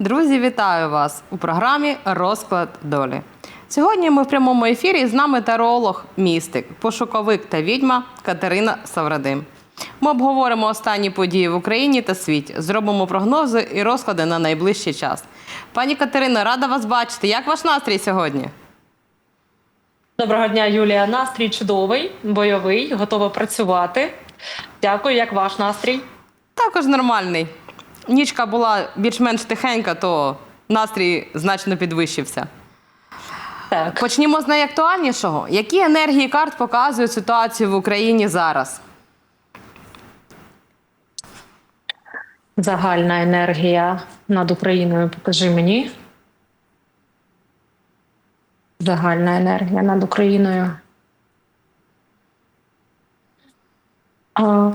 Друзі, вітаю вас у програмі Розклад долі. Сьогодні ми в прямому ефірі з нами таролог, містик, пошуковик та відьма Катерина Саврадим. Ми обговоримо останні події в Україні та світі, зробимо прогнози і розклади на найближчий час. Пані Катерино, рада вас бачити. Як ваш настрій сьогодні? Доброго дня, Юлія. Настрій чудовий, бойовий, готова працювати. Дякую, як ваш настрій? Також нормальний. Нічка була більш-менш тихенька, то настрій значно підвищився. Так. Почнімо з найактуальнішого. Які енергії карт показують ситуацію в Україні зараз? Загальна енергія над Україною. Покажи мені. Загальна енергія над Україною. А,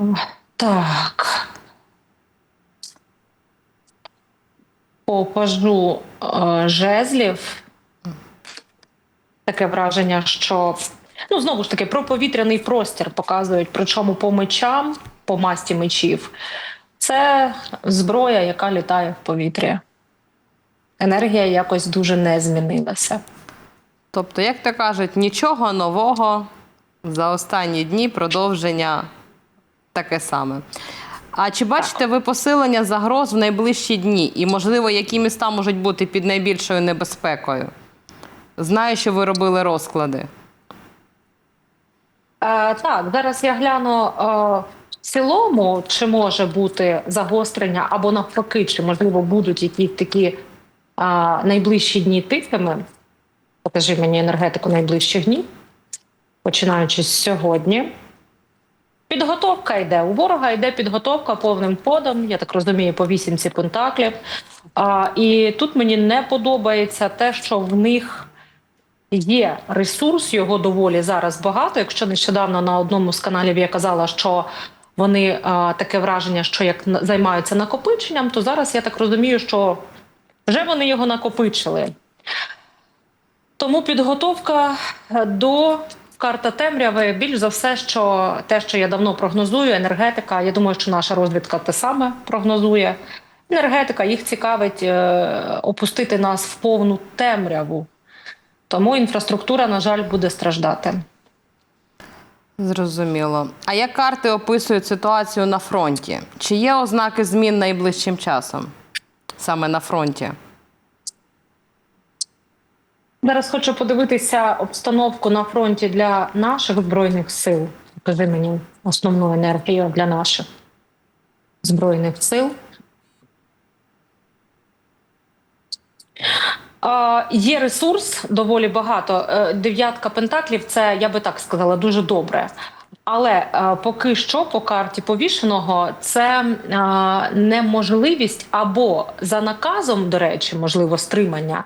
так. По пажу е, жезлів. Таке враження, що ну знову ж таки про повітряний простір показують, причому по мечам, по масті мечів. Це зброя, яка літає в повітрі. Енергія якось дуже не змінилася. Тобто, як то кажуть, нічого нового за останні дні продовження таке саме. А чи бачите ви посилення загроз в найближчі дні? І, можливо, які міста можуть бути під найбільшою небезпекою? Знаю, що ви робили розклади. Е, так, зараз я гляну е, в цілому, чи може бути загострення, або навпаки, чи можливо будуть якісь такі е, найближчі дні тихими. Покажи мені енергетику найближчих днів, починаючи з сьогодні. Підготовка йде. У ворога йде підготовка повним ходом, я так розумію, по вісімці пентаклів. А, і тут мені не подобається те, що в них є ресурс, його доволі зараз багато. Якщо нещодавно на одному з каналів я казала, що вони а, таке враження, що як займаються накопиченням, то зараз я так розумію, що вже вони його накопичили. Тому підготовка е, до карта темряви більш за все, що те, що я давно прогнозую, енергетика. Я думаю, що наша розвідка те саме прогнозує. Енергетика їх цікавить е, опустити нас в повну темряву. Тому інфраструктура, на жаль, буде страждати. Зрозуміло. А як карти описують ситуацію на фронті? Чи є ознаки змін найближчим часом? Саме на фронті? Зараз хочу подивитися обстановку на фронті для наших збройних сил. Покажи мені основну енергію для наших збройних сил. Є ресурс доволі багато. Е, Дев'ятка пентаклів це я би так сказала дуже добре. Але е, поки що по карті повішеного це е, неможливість або за наказом, до речі, можливо, стримання.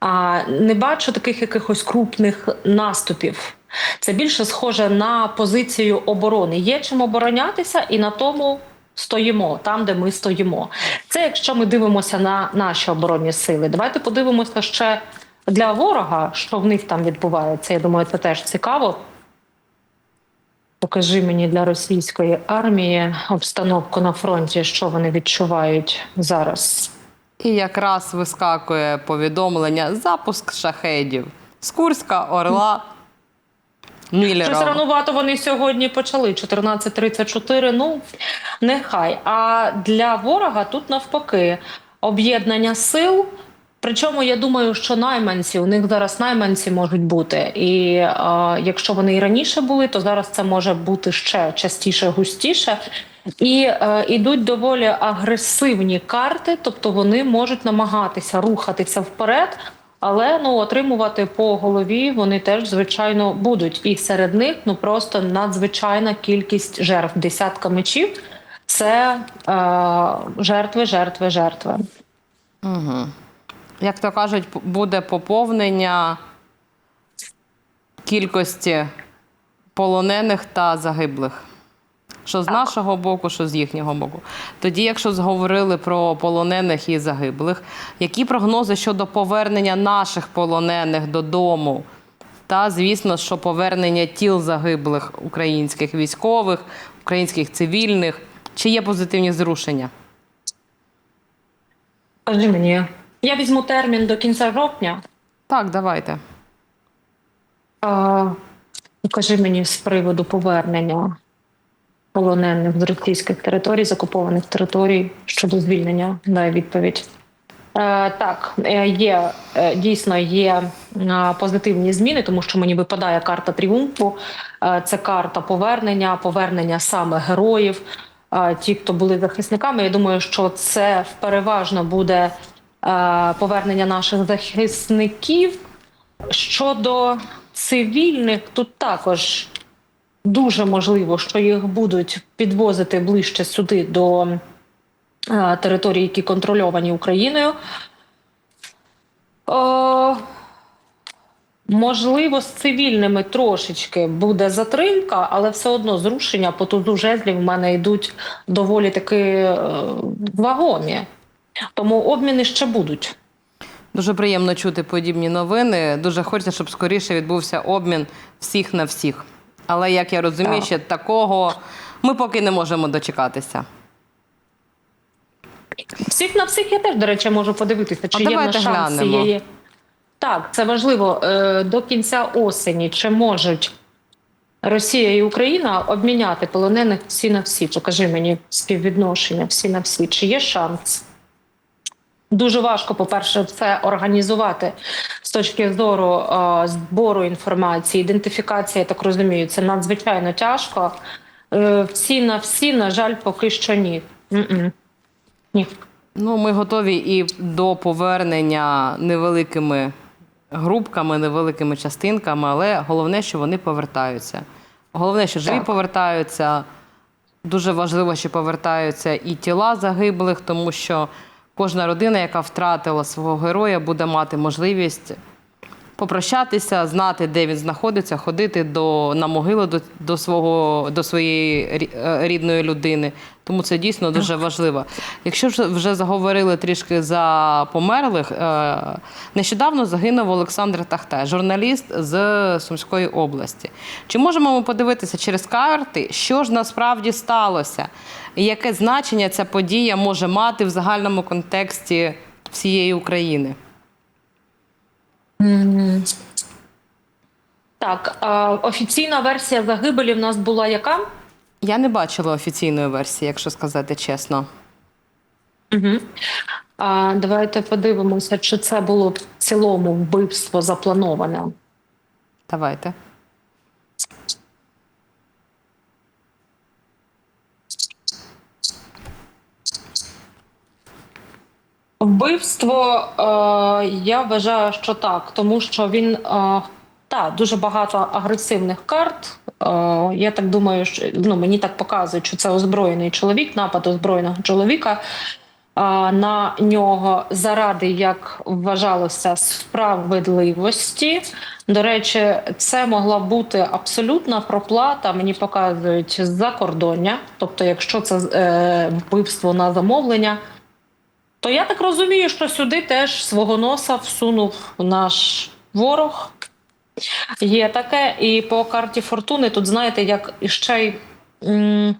А не бачу таких якихось крупних наступів. Це більше схоже на позицію оборони. Є чим оборонятися, і на тому стоїмо, там, де ми стоїмо. Це якщо ми дивимося на наші оборонні сили. Давайте подивимося ще для ворога, що в них там відбувається. Я думаю, це теж цікаво. Покажи мені для російської армії обстановку на фронті, що вони відчувають зараз. І якраз вискакує повідомлення запуск шахедів з Курська, Орла, Щось Міллера. ранувато вони сьогодні почали 14.34, Ну нехай. А для ворога тут навпаки об'єднання сил. Причому я думаю, що найманці у них зараз найманці можуть бути, і е, якщо вони і раніше були, то зараз це може бути ще частіше, густіше. І е, ідуть доволі агресивні карти, тобто вони можуть намагатися рухатися вперед, але ну отримувати по голові вони теж звичайно будуть. І серед них ну просто надзвичайна кількість жертв. Десятка мечів це е, жертви, жертви, жертви. Угу. Як то кажуть, буде поповнення кількості полонених та загиблих. Що з нашого боку, що з їхнього боку. Тоді, якщо зговорили про полонених і загиблих, які прогнози щодо повернення наших полонених додому? Та, звісно, що повернення тіл загиблих українських військових, українських цивільних, чи є позитивні зрушення? Скажи мені, я візьму термін до кінця жовтня. Так, давайте. А, покажи мені з приводу повернення полонених з російських територій, з окупованих територій щодо звільнення. Дай відповідь. Е, так, е, є е, дійсно є позитивні зміни, тому що мені випадає карта тріумфу. Це карта повернення, повернення саме героїв. Ті, хто були захисниками. Я думаю, що це переважно буде повернення наших захисників. Щодо цивільних, тут також дуже можливо, що їх будуть підвозити ближче сюди до е, територій, які контрольовані Україною. О, можливо, з цивільними трошечки буде затримка, але все одно зрушення по тузу жезлів в мене йдуть доволі таки е, вагомі. Тому обміни ще будуть. Дуже приємно чути подібні новини. Дуже хочеться, щоб скоріше відбувся обмін всіх на всіх. Але як я розумію, ще такого ми поки не можемо дочекатися. Всіх на всіх я теж, до речі, можу подивитися, чи А є давайте шанс цієї. Так, це важливо. Е, До кінця осені чи можуть Росія і Україна обміняти полонених всі на всі? Покажи мені співвідношення всі на всі. Чи є шанс? Дуже важко, по-перше, це організувати з точки зору е, збору інформації, ідентифікації, я так розумію, це надзвичайно тяжко. Е, всі на всі, на жаль, поки що ні. М-м. Ні. Ну, ми готові і до повернення невеликими групками, невеликими частинками, але головне, що вони повертаються. Головне, що живі Так. повертаються. Дуже важливо, що повертаються і тіла загиблих, тому що кожна родина, яка втратила свого героя, буде мати можливість попрощатися, знати, де він знаходиться, ходити до, на могилу до, до, свого, до своєї е, рідної людини. Тому це дійсно дуже важливо. Якщо вже, вже заговорили трішки за померлих, е, нещодавно загинув Олександр Тахтай, журналіст з Сумської області. Чи можемо ми подивитися через карти, що ж насправді сталося, і яке значення ця подія може мати в загальному контексті всієї України? Так, а, офіційна версія загибелі в нас була яка? Я не бачила офіційної версії, якщо сказати чесно. Угу. А, давайте подивимося, чи це було в цілому вбивство заплановане. Давайте. Вбивство е, я вважаю, що так, тому що він е, та дуже багато агресивних карт. Е, я так думаю, що ну мені так показують, що це озброєний чоловік, напад озброєного чоловіка е, на нього заради, як вважалося, справедливості. До речі, це могла бути абсолютна проплата. Мені показують з-за кордоння. Тобто, якщо це е, вбивство на замовлення. То я так розумію, що сюди теж свого носа всунув наш ворог. Є таке, і по карті фортуни тут, знаєте, як ще й м,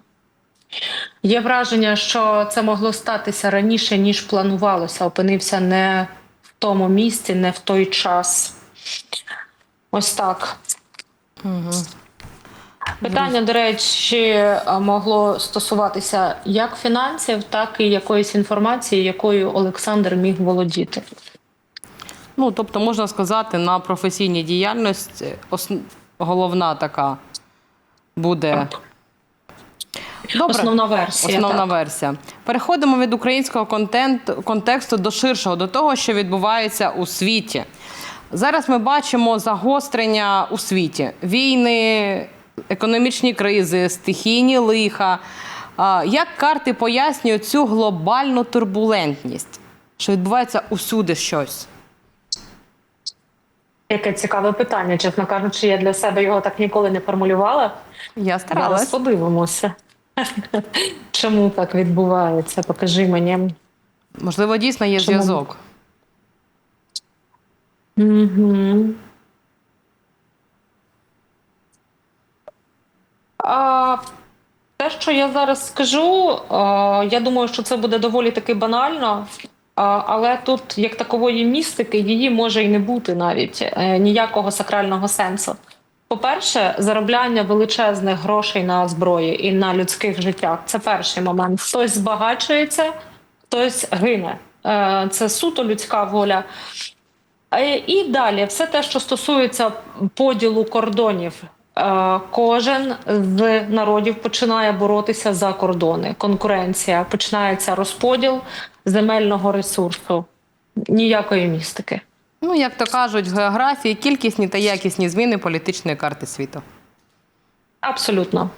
є враження, що це могло статися раніше, ніж планувалося. Опинився не в тому місці, не в той час. Ось так. Угу. Питання, до речі, могло стосуватися як фінансів, так і якоїсь інформації, якою Олександр міг володіти. Ну, тобто, можна сказати, на професійній діяльності ос- головна така буде. Добре. Основна версія. Основна так. версія. Переходимо від українського контент, контексту до ширшого, до того, що відбувається у світі. Зараз ми бачимо загострення у світі: війни, економічні кризи, стихійні лиха. Як карти пояснюють цю глобальну турбулентність, що відбувається усюди щось? Яке цікаве питання, чесно кажучи, я для себе його так ніколи не формулювала. Я Зараз старалась. подивимося. Чому так відбувається? Покажи мені. Можливо, дійсно є зв'язок. Угу. А, те, що я зараз скажу, а, я думаю, що це буде доволі таки банально, Але тут, як такової містики, її може і не бути навіть е, ніякого сакрального сенсу. По-перше, заробляння величезних грошей на зброї і на людських життях це перший момент. Хтось збагачується, хтось гине. Е, Це суто людська воля. Е, І далі, все те, що стосується поділу кордонів. Е, Кожен з народів починає боротися за кордони. Конкуренція починається розподіл земельного ресурсу. Ніякої містики. Ну, як то кажуть, в географії кількісні та якісні зміни політичної карти світу. Абсолютно.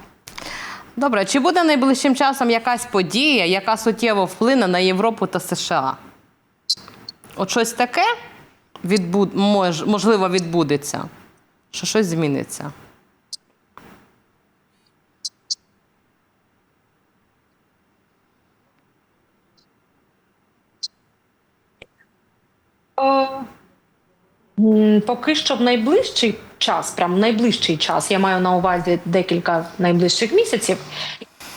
Добре, чи буде найближчим часом якась подія, яка суттєво вплине на Європу та США? От щось таке відбуд... мож... можливо відбудеться, що щось зміниться. Поки що в найближчий час, прям найближчий час, я маю на увазі декілька найближчих місяців.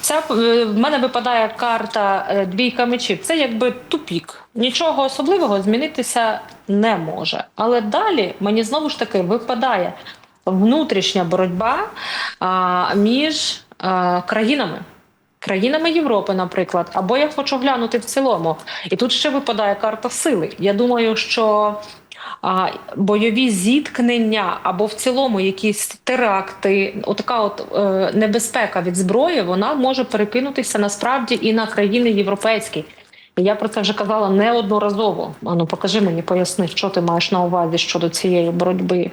Ця е, в мене випадає карта е, двійка мечів. Це якби тупік. Нічого особливого змінитися не може. Але далі мені знову ж таки випадає внутрішня боротьба а, між а, країнами. Країнами Європи, наприклад, або я хочу глянути в цілому. І тут ще випадає карта сили. Я думаю, що а, бойові зіткнення або в цілому якісь теракти, отака от е, небезпека від зброї, вона може перекинутися насправді і на країни європейські. І я про це вже казала неодноразово. Ану, покажи мені, поясни, що ти маєш на увазі щодо цієї боротьби.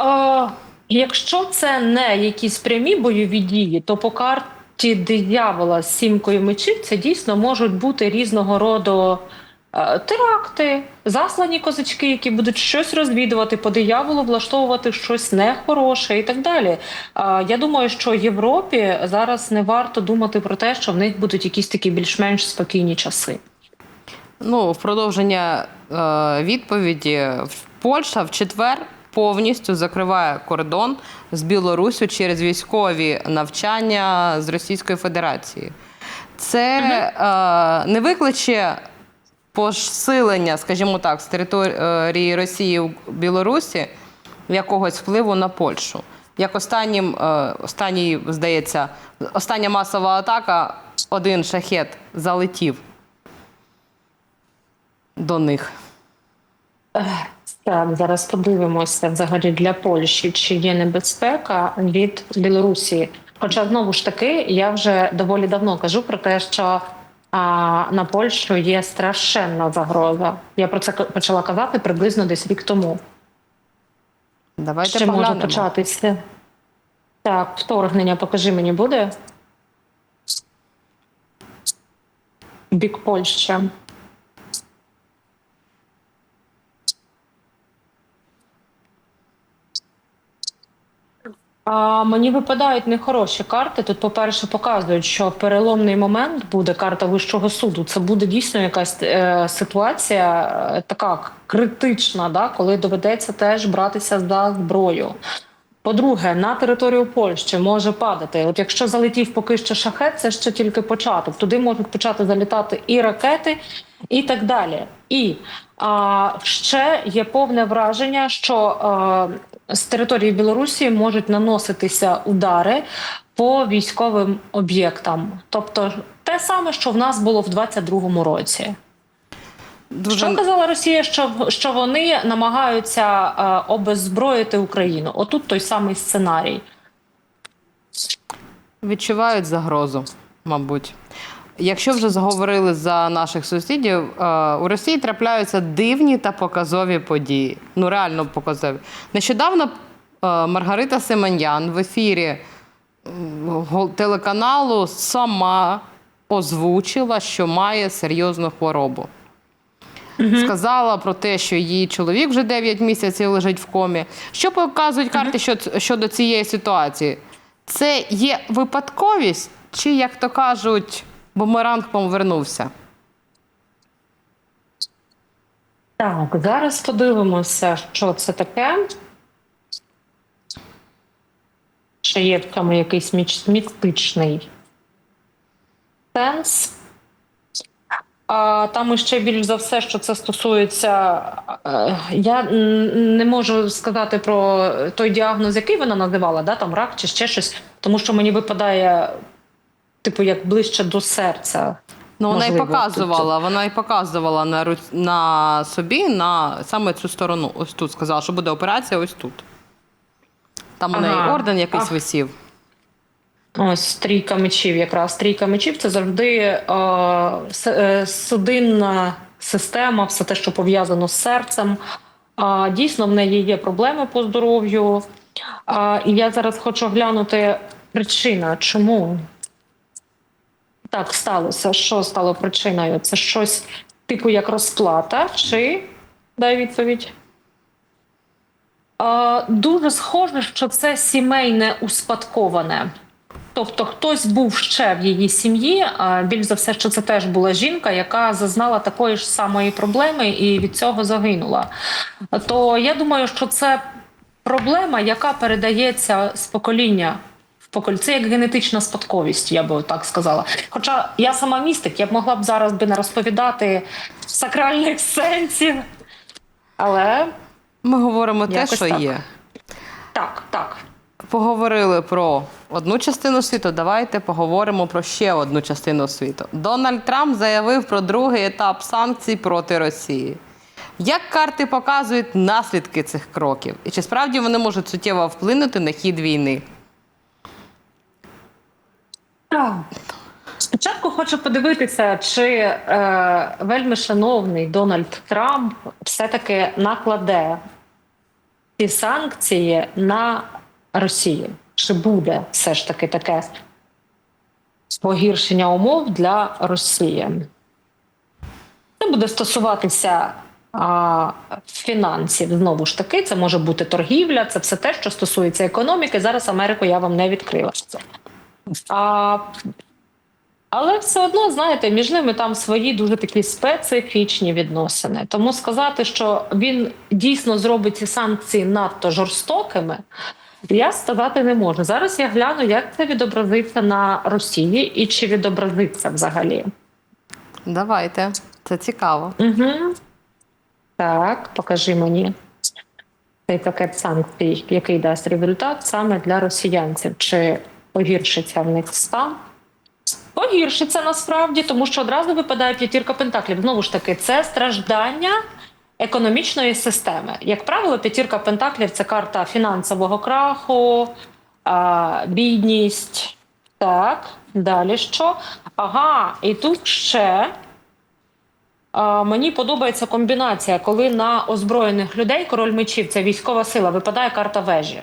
Е, якщо це не якісь прямі бойові дії, то по карті диявола з сімкою мечів це дійсно можуть бути різного роду е, теракти, заслані козачки, які будуть щось розвідувати по дияволу, влаштовувати щось нехороше і так далі. Е, я думаю, що Європі зараз не варто думати про те, що в них будуть якісь такі більш-менш спокійні часи. Ну, в продовження е, відповіді, Польща в четвер повністю закриває кордон з Білоруссю через військові навчання з Російської Федерації. Це е, не викличе посилення, скажімо так, з території Росії в Білорусі якогось впливу на Польщу. Як останнім, е, останній, здається, остання масова атака, один шахет залетів до них. Так, зараз подивимося взагалі для Польщі, чи є небезпека від Білорусі. Хоча знову ж таки, я вже доволі давно кажу про те, що а, на Польщу є страшенна загроза. Я про це почала казати приблизно десь рік тому. Давайте Ще може початися. Так, вторгнення, покажи мені буде. Бік Польща. А, мені випадають нехороші карти. Тут, по-перше, показують, що переломний момент буде карта Вищого суду. Це буде дійсно якась е, ситуація е, така критична, да, коли доведеться теж братися за зброю. По-друге, на територію Польщі може падати. От якщо залетів поки що шахет, це ще тільки початок. Туди можуть почати залітати і ракети, і так далі. І а, ще є повне враження, що а, з території Білорусі можуть наноситися удари по військовим об'єктам. Тобто те саме, що в нас було в 22-му році. Дуже Що казала Росія, що, що вони намагаються е, обеззброїти Україну? Отут той самий сценарій. відчувають загрозу, мабуть. Якщо вже заговорили за наших сусідів, е, у Росії трапляються дивні та показові події. Ну, реально показові. Нещодавно е, Маргарита Семенян в ефірі телеканалу сама озвучила, що має серйозну хворобу. Сказала про те, що її чоловік вже 9 місяців лежить в комі. Що показують карти щодо, щодо цієї ситуації? Це є випадковість, чи, як то кажуть, бумеранг повернувся? Так, зараз подивимося, що це таке. Чи є в цьому якийсь містичний сенс. А там ще більш за все, що це стосується. е, Я не можу сказати про той діагноз, який вона називала, да, там рак чи ще щось, тому що мені випадає, типу, як ближче до серця. Ну, вона і Можливо, показувала, вона і показувала на, на собі на саме цю сторону. Ось тут сказала, що буде операція ось тут. Там у неї орден якийсь Ах. висів. Ось трійка мечів, якраз трійка мечів це завжди е, е, судинна система, все те, що пов'язано з серцем. А, дійсно, в неї є проблеми по здоров'ю. А, і я зараз хочу глянути причина, чому так сталося. Що стало причиною? Це щось типу як розплата, чи дай відповідь. Е, Дуже схоже, що це сімейне успадковане. Тобто хтось був ще в її сім'ї, більш за все, що це теж була жінка, яка зазнала такої ж самої проблеми і від цього загинула. То я думаю, що це проблема, яка передається з покоління в. Це як генетична спадковість, я би так сказала. Хоча я сама містик, я б могла б зараз би не розповідати сакральних сенсів. Але Ми говоримо те, що так. є. так, так. Поговорили про одну частину світу. Давайте поговоримо про ще одну частину світу. Дональд Трамп заявив про другий етап санкцій проти Росії. Як карти показують наслідки цих кроків? І чи справді вони можуть суттєво вплинути на хід війни? Спочатку хочу подивитися, чи е, вельми шановний Дональд Трамп все-таки накладе ці санкції на Росію. Чи буде все ж таки таке погіршення умов для Росії? Це буде стосуватися а, фінансів. Знову ж таки, це може бути торгівля, це все те, що стосується економіки. Зараз Америку я вам не відкрила. А, але все одно, знаєте, між ними там свої дуже такі специфічні відносини. Тому сказати, що він дійсно зробить ці санкції надто жорстокими, я сказати не можу. Зараз я гляну, як це відобразиться на Росії і чи відобразиться взагалі. Давайте, це цікаво. Угу. Так, покажи мені цей пакет санкцій, який дасть результат саме для росіянців. Чи погіршиться в них стан? Погіршиться насправді, тому що одразу випадає п'ятірка пентаклів. Знову ж таки, це страждання економічної системи. Як правило, п'ятірка пентаклів це карта фінансового краху, бідність. Так, далі що? Ага, і тут ще. Мені подобається комбінація, коли на озброєних людей король мечів це військова сила, випадає карта вежі.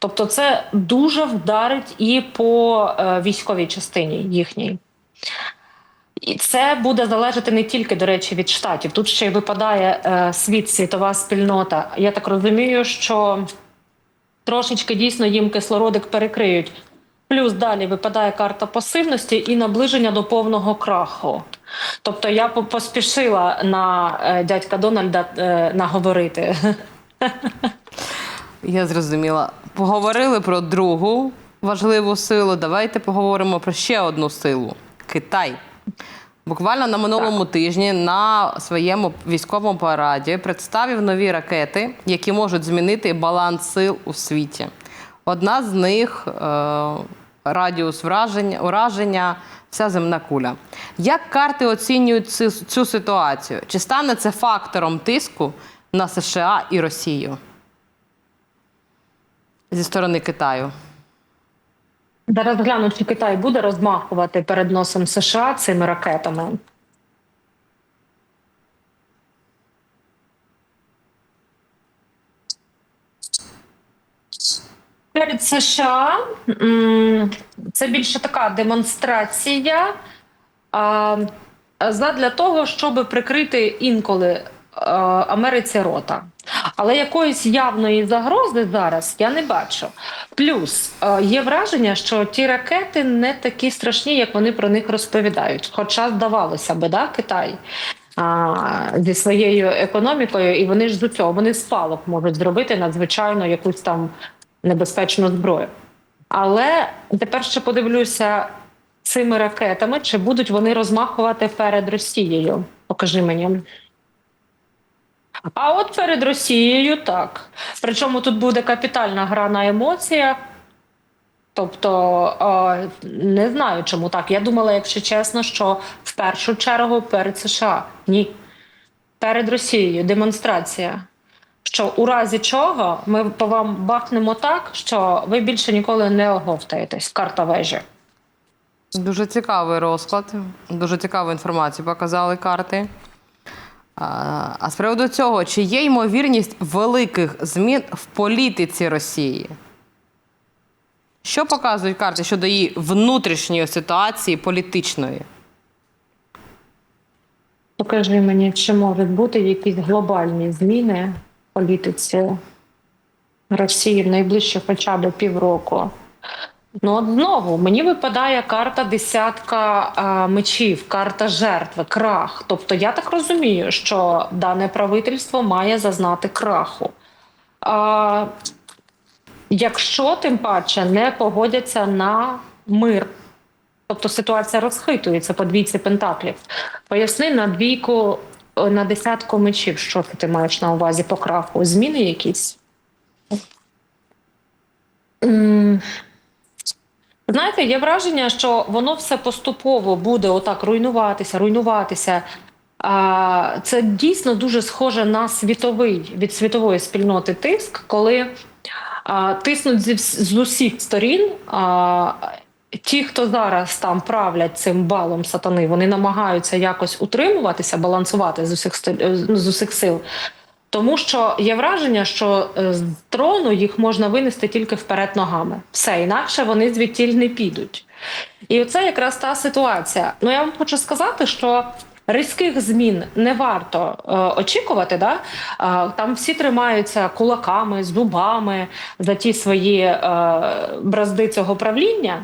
Тобто, це дуже вдарить і по е, військовій частині їхній. І це буде залежати не тільки, до речі, від штатів. Тут ще й випадає е, світ, світова спільнота. Я так розумію, що трошечки дійсно їм кислородик перекриють. Плюс далі випадає карта пасивності і наближення до повного краху. Тобто я поспішила на е, дядька Дональда е, наговорити. Я зрозуміла. Поговорили про другу важливу силу. Давайте поговоримо про ще одну силу Китай. Буквально на минулому тижні на своєму військовому параді представив нові ракети, які можуть змінити баланс сил у світі. Одна з них е, радіус враження, ураження, вся земна куля. Як карти оцінюють цю, цю ситуацію? Чи стане це фактором тиску на США і Росію? Зі сторони Китаю. Зараз гляну, чи Китай буде розмахувати перед носом США цими ракетами. Перед США це більше така демонстрація задля того, щоб прикрити інколи Америці рота. Але якоїсь явної загрози зараз я не бачу. Плюс е, є враження, що ті ракети не такі страшні, як вони про них розповідають. Хоча здавалося би, да, Китай а, зі своєю економікою, і вони ж до цього вони з палок можуть зробити надзвичайно якусь там небезпечну зброю. Але тепер ще подивлюся цими ракетами, чи будуть вони розмахувати перед Росією? Покажи мені. А от перед Росією так. Причому тут буде капітальна гра на емоціях. Тобто не знаю, чому так. Я думала, якщо чесно, що в першу чергу перед США. Ні. Перед Росією демонстрація. Що у разі чого ми по вам бахнемо так, що ви більше ніколи не оговтаєтесь. Карта вежі. Дуже цікавий розклад, дуже цікаву інформацію показали карти. А, з приводу цього, чи є ймовірність великих змін в політиці Росії? Що показують карти щодо її внутрішньої ситуації політичної? Покажи мені, чи можуть бути якісь глобальні зміни в політиці Росії в найближчі хоча б півроку. Ну, знову мені випадає карта десятка а, мечів, карта жертви, крах. Тобто я так розумію, що дане правительство має зазнати краху. А, якщо тим паче не погодяться на мир, тобто ситуація розхитується по двійці пентаклів. Поясни на двійку, на десятку мечів, що ти маєш на увазі по краху? Зміни якісь? Знаєте, є враження, що воно все поступово буде отак руйнуватися, руйнуватися. А, Це дійсно дуже схоже на світовий від світової спільноти тиск, коли а, тиснуть зі з усіх сторін. А, ті, хто зараз там правлять цим балом сатани, вони намагаються якось утримуватися, балансувати з усіх з усіх сил. Тому що є враження, що е, з трону їх можна винести тільки вперед ногами. Все інакше вони звідтіль не підуть. І це якраз та ситуація. Ну я вам хочу сказати, що різких змін не варто е, очікувати. Да? Е, там всі тримаються кулаками, зубами за ті свої е, бразди цього правління.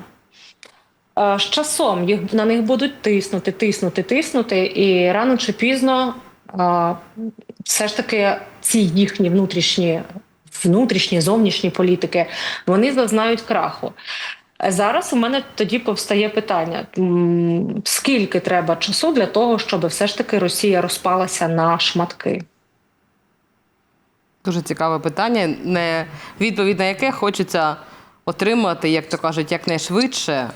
Е, З часом їх на них будуть тиснути, тиснути, тиснути, і рано чи пізно все ж таки ці їхні внутрішні, внутрішні, зовнішні політики вони зазнають краху. Е, Зараз у мене тоді повстає питання: скільки треба часу для того, щоб все ж таки Росія розпалася на шматки? Дуже цікаве питання, не відповідь на яке хочеться отримати, як то кажуть, якнайшвидше,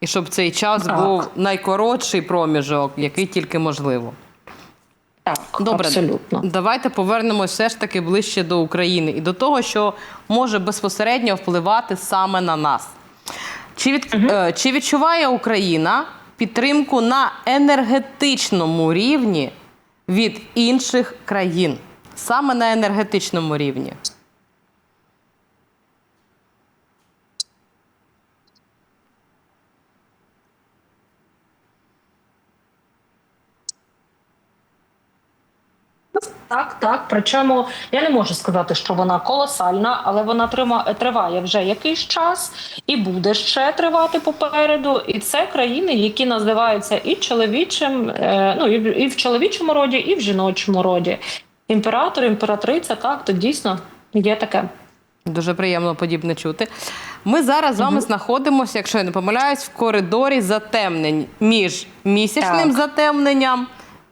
і щоб цей час Так. був найкоротший проміжок, який тільки можливо. Так, Добре, абсолютно. давайте повернемось все ж таки ближче до України і до того, що може безпосередньо впливати саме на нас. Чи, від, е, чи відчуває Україна підтримку на енергетичному рівні від інших країн? Саме на енергетичному рівні? Так, так. Причому я не можу сказати, що вона колосальна, але вона триває вже якийсь час і буде ще тривати попереду. І це країни, які називаються і чоловічим, е, ну і в, чоловічому роді, і в жіночому роді. Імператор, імператриця, так, то дійсно є таке. Дуже приємно подібне чути. Ми зараз з вами знаходимося, якщо я не помиляюсь, в коридорі затемнень між місячним Так. затемненням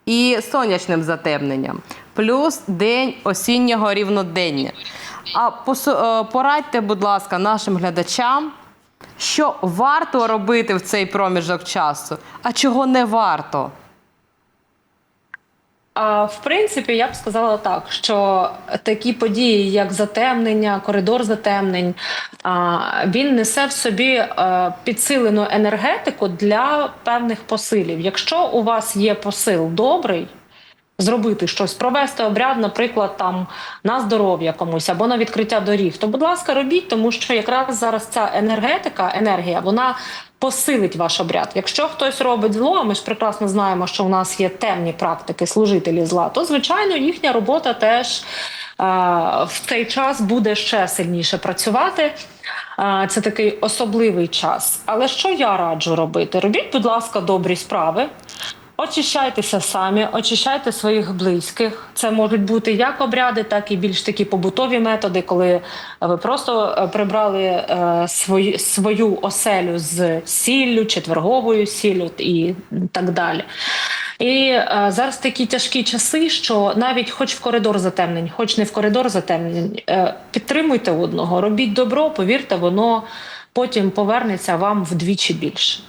і сонячним затемненням, плюс день осіннього рівнодення. А е, порадьте, будь ласка, нашим глядачам, що варто робити в цей проміжок часу, а чого не варто. В принципі, я б сказала так, що такі події, як затемнення, коридор затемнень, він несе в собі е, підсилену енергетику для певних посилів. Якщо у вас є посил добрий. Зробити щось, провести обряд, наприклад, там на здоров'я комусь або на відкриття доріг, то, будь ласка, робіть, тому що якраз зараз ця енергетика, енергія, вона посилить ваш обряд. Якщо хтось робить зло, а ми ж прекрасно знаємо, що у нас є темні практики, служителі зла, то звичайно їхня робота теж е, в цей час буде ще сильніше працювати. Е, Це такий особливий час. Але що я раджу робити? Робіть, будь ласка, добрі справи. Очищайтеся самі, очищайте своїх близьких. Це можуть бути як обряди, так і більш такі побутові методи, коли ви просто е, прибрали е, свою, свою оселю з сіллю, четверговою сіллю і так далі. І е, зараз такі тяжкі часи, що навіть хоч в коридор затемнень, хоч не в коридор затемнень, е, підтримуйте одного, робіть добро, повірте, воно потім повернеться вам вдвічі більше.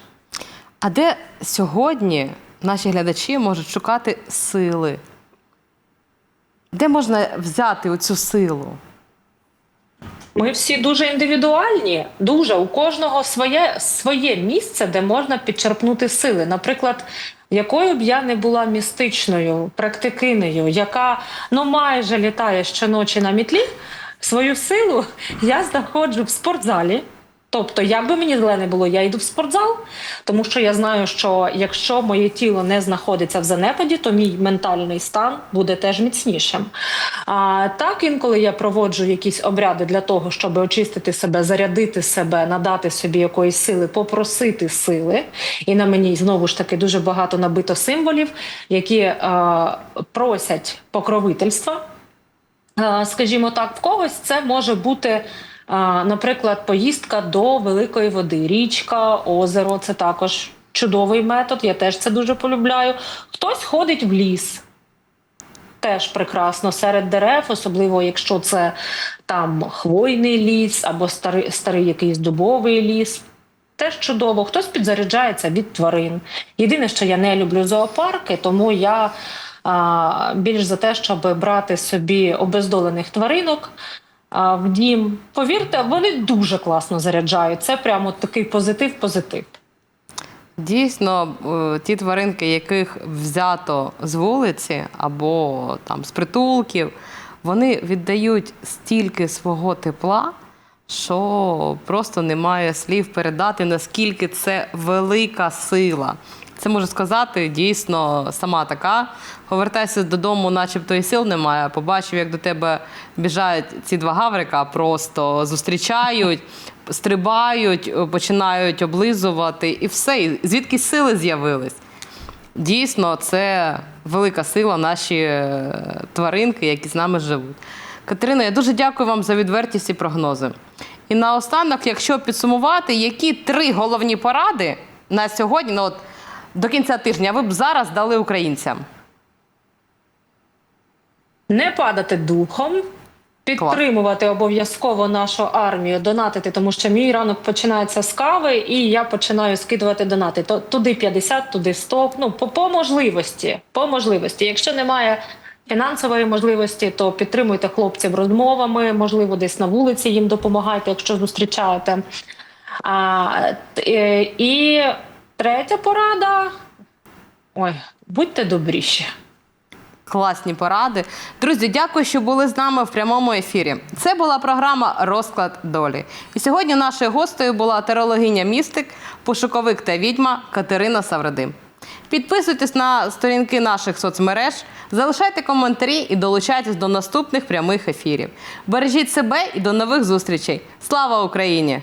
А де сьогодні наші глядачі можуть шукати сили? Де можна взяти оцю силу? Ми всі дуже індивідуальні, дуже у кожного своє, своє місце, де можна підчерпнути сили. Наприклад, якою б я не була містичною практикинею, яка ну майже літає щоночі на мітлі, свою силу я знаходжу в спортзалі. Тобто, як би мені зле не було, я йду в спортзал, тому що я знаю, що якщо моє тіло не знаходиться в занепаді, то мій ментальний стан буде теж міцнішим. А так інколи я проводжу якісь обряди для того, щоб очистити себе, зарядити себе, надати собі якоїсь сили, попросити сили. І на мені знову ж таки дуже багато набито символів, які е, просять покровительства. Е, Скажімо так, в когось це може бути, наприклад, поїздка до великої води, річка, озеро це також чудовий метод. Я теж це дуже полюбляю. Хтось ходить в ліс. Теж прекрасно серед дерев, особливо якщо це там хвойний ліс або старий, старий якийсь дубовий ліс. Теж чудово. Хтось підзаряджається від тварин. Єдине, що я не люблю зоопарки, тому я а, більш за те, щоб брати собі обездолених тваринок в дім. Повірте, вони дуже класно заряджають. Це прямо такий позитив-позитив. Дійсно, е, ті тваринки, яких взято з вулиці або там з притулків, вони віддають стільки свого тепла, що просто немає слів передати, наскільки це велика сила. Це можу сказати дійсно сама така. Повертайся додому, начебто і сил немає. Побачив, як до тебе біжають ці два гаврика, просто зустрічають, стрибають, починають облизувати, і все. Звідки сили з'явились? Дійсно, це велика сила, наші е, тваринки, які з нами живуть. Катерина, я дуже дякую вам за відвертість і прогнози. І наостанок, якщо підсумувати, які три головні поради на сьогодні, ну от до кінця тижня, ви б зараз дали українцям? Не падати духом, підтримувати обов'язково нашу армію, донатити, тому що мій ранок починається з кави, і я починаю скидувати донати. То туди 50, туди 100, Ну по, по можливості. По можливості. Якщо немає фінансової можливості, то підтримуйте хлопців розмовами, можливо, десь на вулиці їм допомагайте, якщо зустрічаєте. А, е, і третя порада. Ой, будьте добріші. Класні поради. Друзі, дякую, що були з нами в прямому ефірі. Це була програма Розклад долі. І сьогодні нашою гостею була терологиня містик, пошуковик та відьма Катерина Саврадим. Підписуйтесь на сторінки наших соцмереж, залишайте коментарі і долучайтесь до наступних прямих ефірів. Бережіть себе і до нових зустрічей. Слава Україні!